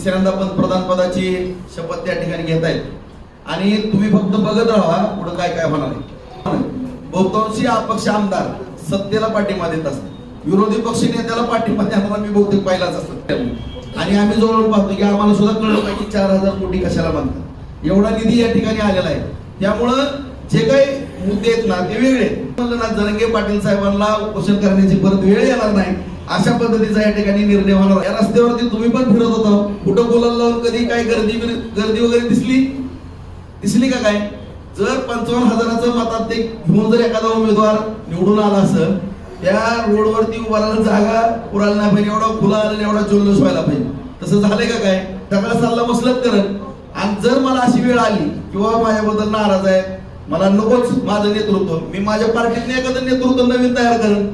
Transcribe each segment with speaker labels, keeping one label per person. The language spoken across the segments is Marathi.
Speaker 1: तिसऱ्यांदा पंतप्रधान पदाची शपथ त्या ठिकाणी घेत आहेत. आणि तुम्ही फक्त बघत राहा पुढे काय काय होणार आहे. बहुतांशी अपक्ष आमदार सत्तेला पाठिंबा देत असतात. विरोधी पक्ष नेत्याला पाठिंबा देणारा मी बहुतेक पहिलाच असतात आणि आम्ही जवळ पाहतो की आम्हाला सुद्धा कळलं पाहिजे की चार हजार कोटी कशाला बांधतात. एवढा निधी या ठिकाणी आलेला आहे. त्यामुळं जे काही मुद्दे आहेत ना ते वेगळे म्हणलं ना जरंगे पाटील साहेबांना उपोषण करण्याची परत वेळ येणार नाही. अशा पद्धतीचा या ठिकाणी निर्णय होणार या रस्त्यावरती तुम्ही पण फिरत होता. कुठं बोलायला लावून कधी काय गर्दी गर्दी वगैरे दिसली? दिसली का काय? जर पंचावन्न हजाराचं मतात ते घेऊन जर एखादा उमेदवार निवडून आला असं त्या रोडवरती उभारायला जागा उरायला नाही पाहिजे. एवढा खुला आला एवढा जल्लोष व्हायला पाहिजे. तसं झालंय का काय? सगळा सल्ला मसलत करत आणि जर मला अशी वेळ आली किंवा माझ्याबद्दल नाराज आहे मला नकोच माझं नेतृत्व. मी माझ्या पार्टीतले एखादं नेतृत्व नवीन तयार करेन.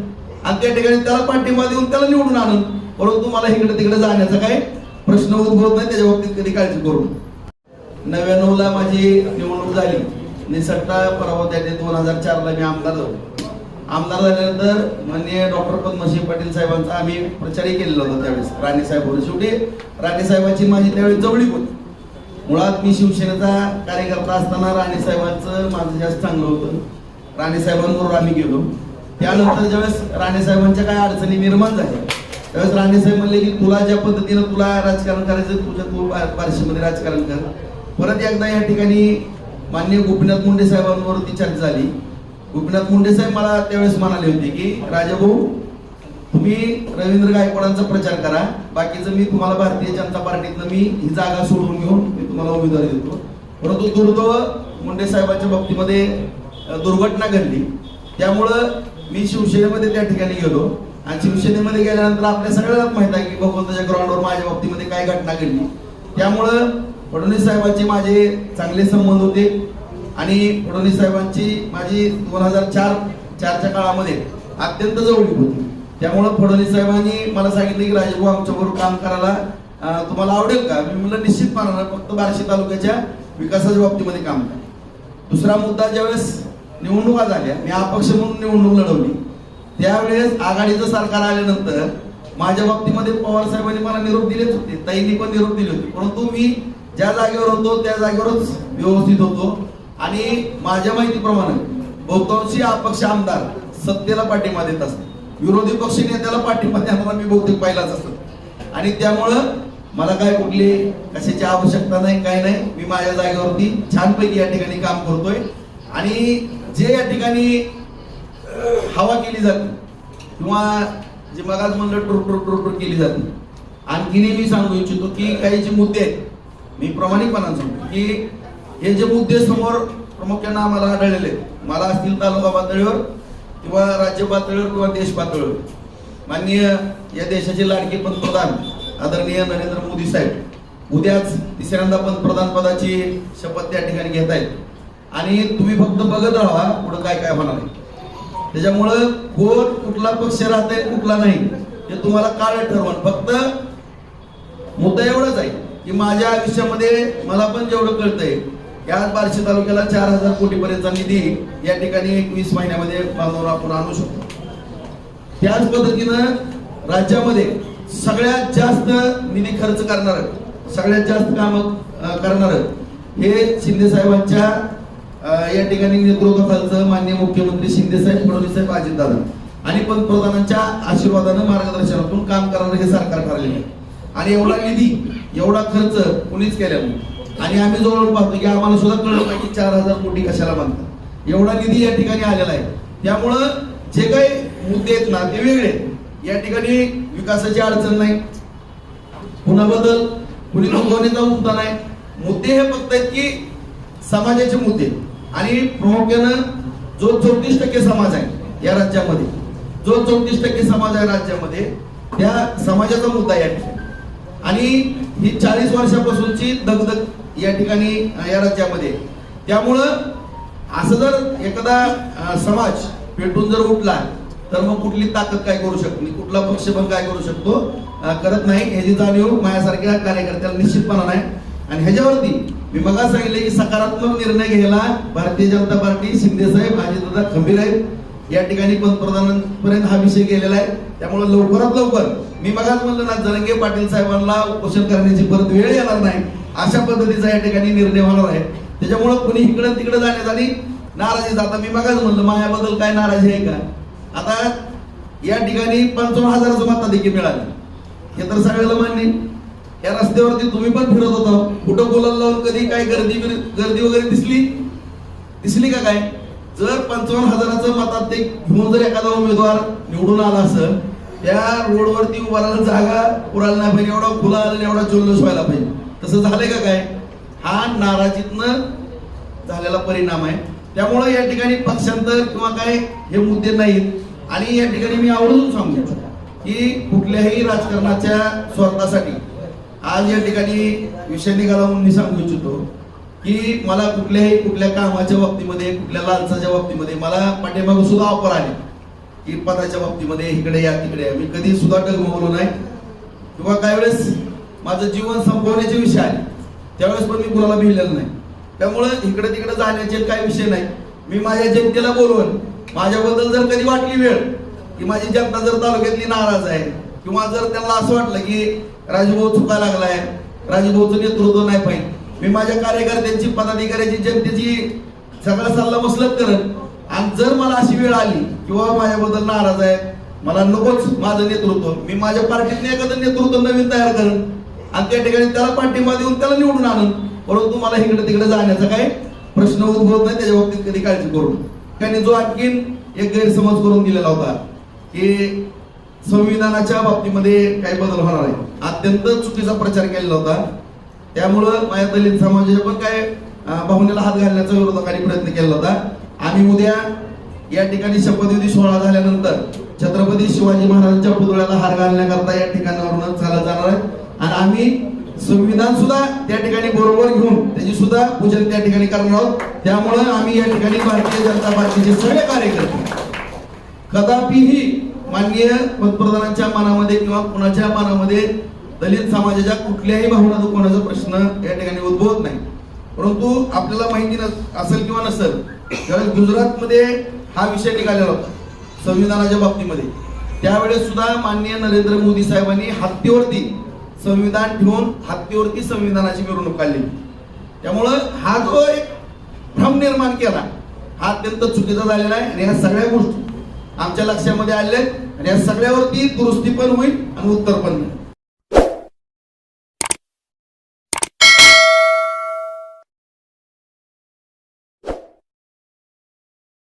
Speaker 1: आणि त्या ठिकाणी त्याला पाठिंबा देऊन त्याला निवडून आणून परंतु मला इकडे तिकडे जाण्याचा काही प्रश्न उद्भवत नाही त्याच्या बाबतीत कधी काळजी करू नव्याण्णव ला माझी निवडणूक झाली. निसट्टा पराभव त्याने दोन हजार चार ला मी आमदार झालो. आमदार झाल्यानंतर माननीय डॉक्टर पद्मश्री पाटील साहेबांचा आम्ही प्रचारही केलेला होता त्यावेळेस. राणे साहेब होते शेवटी. राणे साहेबांची माझी त्यावेळेस जवळीक होती. मुळात मी शिवसेनेचा कार्यकर्ता असताना राणे साहेबांचं माझं जास्त चांगलं होतं. राणे साहेबांबरोबर आम्ही गेलो. त्यानंतर ज्यावेळेस राणे साहेबांच्या काय अडचणी निर्माण झाल्या त्यावेळेस राणे साहेब म्हणले की तुला ज्या पद्धतीनं तुला राजकारण करायचं तुझ्या तू बार- बार्शीमध्ये राजकारण कर. परत एकदा या ठिकाणी माननीय गोपीनाथ मुंडे साहेबांवरती चर्चा झाली. गोपीनाथ मुंडे साहेब मला त्यावेळेस म्हणाले होते की राजाभाऊ तुम्ही रवींद्र गायकवाडांचा प्रचार करा. बाकीचं मी तुम्हाला भारतीय जनता पार्टीतनं मी ही जागा सोडून घेऊन मी तुम्हाला उमेदवारी देतो. परंतु दुर्दैव मुंडे साहेबांच्या बाबतीमध्ये दुर्घटना घडली. त्यामुळं मी शिवसेनेमध्ये त्या ठिकाणी गेलो आणि शिवसेनेमध्ये गेल्यानंतर आपल्या सगळ्यांना माहीत आहे की भगवंताच्या ग्राउंडवर माझ्या बाबतीमध्ये काय घटना घडली. त्यामुळं फडणवीस साहेबांचे माझे चांगले संबंध होते आणि फडणवीस साहेबांची माझी दोन हजार चार चारच्या काळामध्ये अत्यंत जवळीक होती. त्यामुळं फडणवीस साहेबांनी मला सांगितलं की राजभाऊ आमच्याबरोबर काम करायला तुम्हाला आवडेल का? मी म्हणलं निश्चितपणानं फक्त बार्शी तालुक्याच्या विकासाच्या बाबतीमध्ये काम करा. दुसरा मुद्दा ज्यावेळेस निवडणुका झाल्या. मी अपक्ष म्हणून निवडणूक लढवली. त्यावेळेस आघाडीचं सरकार आल्यानंतर माझ्या बाबतीमध्ये पवार साहेबांनी मला निरोप दिलेच होते. ताईंनी पण निरोप दिले होते. परंतु मी ज्या जागेवर होतो त्या जागेवरच व्यवस्थित होतो. आणि माझ्या माहितीप्रमाणे बहुतांशी अपक्ष आमदार सत्तेला पाठिंबा देत असतात. विरोधी पक्ष नेत्याला पाठिंबा देणारा मी बहुतेक पाहिलाच असतो. आणि त्यामुळं मला काय कुठली कशाची आवश्यकता नाही काय नाही. मी माझ्या जागेवरती छानपैकी या ठिकाणी काम करतोय. आणि जे या ठिकाणी हवा केली जाते किंवा जे मगाच म्हणलं टुर टुर टुर टुर केली जाते आणखीनही मी सांगू इच्छितो की काही जे मुद्दे आहेत मी प्रामाणिकपणाने सांगतो की हे जे मुद्दे समोर प्रामुख्यानं आम्हाला आढळलेले आहेत मला असतील तालुका पातळीवर किंवा राज्य पातळीवर किंवा देश पातळीवर. माननीय या देशाचे लाडके पंतप्रधान आदरणीय नरेंद्र मोदी साहेब उद्याच तिसऱ्यांदा पंतप्रधान पदाची शपथ त्या ठिकाणी घेत आहेत. आणि तुम्ही फक्त बघत राहा पुढे काय काय होणार आहे. त्याच्यामुळं कोण कुठला पक्ष राहते कुठला नाही हे तुम्हाला काळ ठरवण. फक्त मुद्दा एवढाच आहे की माझ्या आयुष्यामध्ये मला पण जेवढं कळतंय या बार्शी तालुक्याला चार हजार कोटी पर्यंतचा निधी या ठिकाणी एकवीस महिन्यामध्ये बांधून आपण आणू शकतो. त्याच पद्धतीनं राज्यामध्ये सगळ्यात जास्त निधी खर्च करणार सगळ्यात जास्त काम करणार हे शिंदे साहेबांच्या या ठिकाणी नेतृत्वाखालचं मान्य मुख्यमंत्री शिंदे साहेब फडणवीस साहेब अजितदादा आणि पंतप्रधानांच्या आशीर्वादानं मार्गदर्शनातून काम करणारं हे सरकार ठरलेलं आहे. आणि एवढा निधी एवढा खर्च कुणीच केलेला नाही. आणि आम्ही जवळ पाहतो की आम्हाला सुद्धा कळलं पाहिजे चार हजार कोटी कशाला बांधतात. एवढा निधी या ठिकाणी आलेला आहे. त्यामुळं जे काही मुद्दे आहेत ना ते वेगळे आहेत. या ठिकाणी विकासाची अडचण नाही. पुन्हा बदल कुणी लोकवणीचा मुद्दा नाही. मुद्दे हे फक्त आहेत की समाजाचे मुद्दे. आणि प्रामुख्यानं जो चौतीस टक्के समाज आहे या राज्यामध्ये जो चौतीस टक्के समाज आहे राज्यामध्ये त्या समाजाचा मुद्दा आहे या ठिकाणी. आणि ही चाळीस वर्षापासूनची दगदग या ठिकाणी या राज्यामध्ये. आहे. त्यामुळं असं जर एखादा समाज पेटून जर उठला तर मग कुठली ताकद काय करू शकते? कुठला पक्ष पण काय करू शकतो? करत नाही. ह्याची जाणीव हो, माझ्यासारख्या कार्यकर्त्याला निश्चितपणा नाही. आणि ह्याच्यावरती मी मगा सांगितलं की सकारात्मक निर्णय घ्यायला भारतीय जनता पार्टी शिंदे साहेब अजितदादा खंबीर आहेत. या ठिकाणी पंतप्रधानांपर्यंत हा विषय गेलेला आहे. त्यामुळे लवकरात लवकर मी मगाच म्हणलं ना जरंगे पाटील साहेबांना उपोषण करण्याची परत वेळ येणार नाही. अशा पद्धतीचा या ठिकाणी निर्णय होणार आहे. त्याच्यामुळं कुणी इकडं तिकडे जाण्यात आणि नाराजी आता मी मगाच म्हणलं माझ्याबद्दल काय नाराजी आहे का? आता या ठिकाणी पंचावन्न हजाराचं मताधिक्य मिळालं. हे तर सगळ्याला मान्य या रस्त्यावरती तुम्ही पण फिरत होता. कुठं बोलायला लावून कधी काय गर्दी गर्दी वगैरे दिसली? दिसली का काय? जर पंचावन्न हजाराचं मतात ते घेऊन जर एखादा उमेदवार निवडून आला असं त्या रोडवरती उभा राहायला जागा उरायला नाही पाहिजे एवढा खुला आला एवढा जल्लोष व्हायला पाहिजे. तसं झालंय का काय? हा नाराजीतनं झालेला परिणाम आहे. त्यामुळे या ठिकाणी पक्षांतर किंवा काय हे मुद्दे नाहीत. आणि या ठिकाणी मी आवडून सांगतो की कुठल्याही राजकारणाच्या स्वार्थासाठी आज या ठिकाणी विषय निघाला म्हणून मी सांगू इच्छितो की मला कुठल्याही कुठल्या कामाच्या बाबतीमध्ये कुठल्या लालसाच्या बाबतीमध्ये मला पाठीमागं सुद्धा ऑफर आली. की पदाच्या बाबतीमध्ये इकडे या तिकडे या. मी कधी सुद्धा डगमगलो नाही. किंवा काही वेळेस माझं जीवन संपवण्याचे विषय आले. त्यावेळेस पण मी कुणाला भिलेलं नाही. त्यामुळं इकडे तिकडे जाण्याचे काही विषय नाही. मी माझ्या जनतेला बोलवून माझ्याबद्दल जर कधी वाटली वेळ की माझी जनता जर तालुक्यातली नाराज आहे किंवा जर त्यांना असं वाटलं की राजभाऊ चुका लागलाय. राजभाऊचं नेतृत्व नाही पाहिजे. मी माझ्या कार्यकर्त्यांची पदाधिकाऱ्याची जनतेची सगळा सल्ला मसलत करत आणि जर मला अशी वेळ आली किंवा माझ्याबद्दल नाराज आहे मला नकोच माझं नेतृत्व. मी माझ्या पार्टीतले एखादं नेतृत्व नवीन तयार करेन आणि त्या ठिकाणी त्याला पाठिंबा देऊन त्याला निवडून आणून. परंतु मला इकडे तिकडे जाण्याचा काही प्रश्न उद्भवत नाही त्याच्या बाबतीत कधी काळजी करू त्याने जो आणखीन एक गैरसमज करून दिलेला होता की संविधानाच्या बाबतीमध्ये काही बदल होणार आहे अत्यंत चुकीचा प्रचार केलेला होता. त्यामुळं माझ्या दलित समाजाच्या पण काय भावनेला हात घालण्याचा विरोधकांनी प्रयत्न केला होता. आम्ही उद्या या ठिकाणी शपथविधी सोहळा झाल्यानंतर छत्रपती शिवाजी महाराजांच्या पुतळ्याला हार घालण्याकरता या ठिकाणावरून चालत जाणार आहे. आणि आम्ही संविधान सुद्धा त्या ठिकाणी बरोबर घेऊन त्याची सुद्धा पूजन त्या ठिकाणी करणार आहोत. त्यामुळं आम्ही या ठिकाणी भारतीय जनता पार्टीचे सगळे कार्यकर्ते कदापिही माननीय पंतप्रधानांच्या मनामध्ये किंवा कुणाच्या मनामध्ये दलित समाजाच्या कुठल्याही भावना दुखवण्याचा प्रश्न या ठिकाणी उद्भवत नाही. परंतु आपल्याला माहिती नस असेल किंवा नसेल ज्यावेळेस गुजरातमध्ये हा विषय निघालेला होता संविधानाच्या बाबतीमध्ये. त्यावेळेस सुद्धा माननीय नरेंद्र मोदी साहेबांनी हत्तीवरती संविधान ठेवून हत्तीवरती संविधानाची मिरवणूक काढली. त्यामुळं हा जो एक भ्रम निर्माण केला हा अत्यंत चुकीचा झालेला आहे आणि ह्या सगळ्या गोष्टी आमच्या लक्षामध्ये आले आणि या सगळ्यावरती दुरुस्ती पण होईल आणि उत्तर पण मिळेल.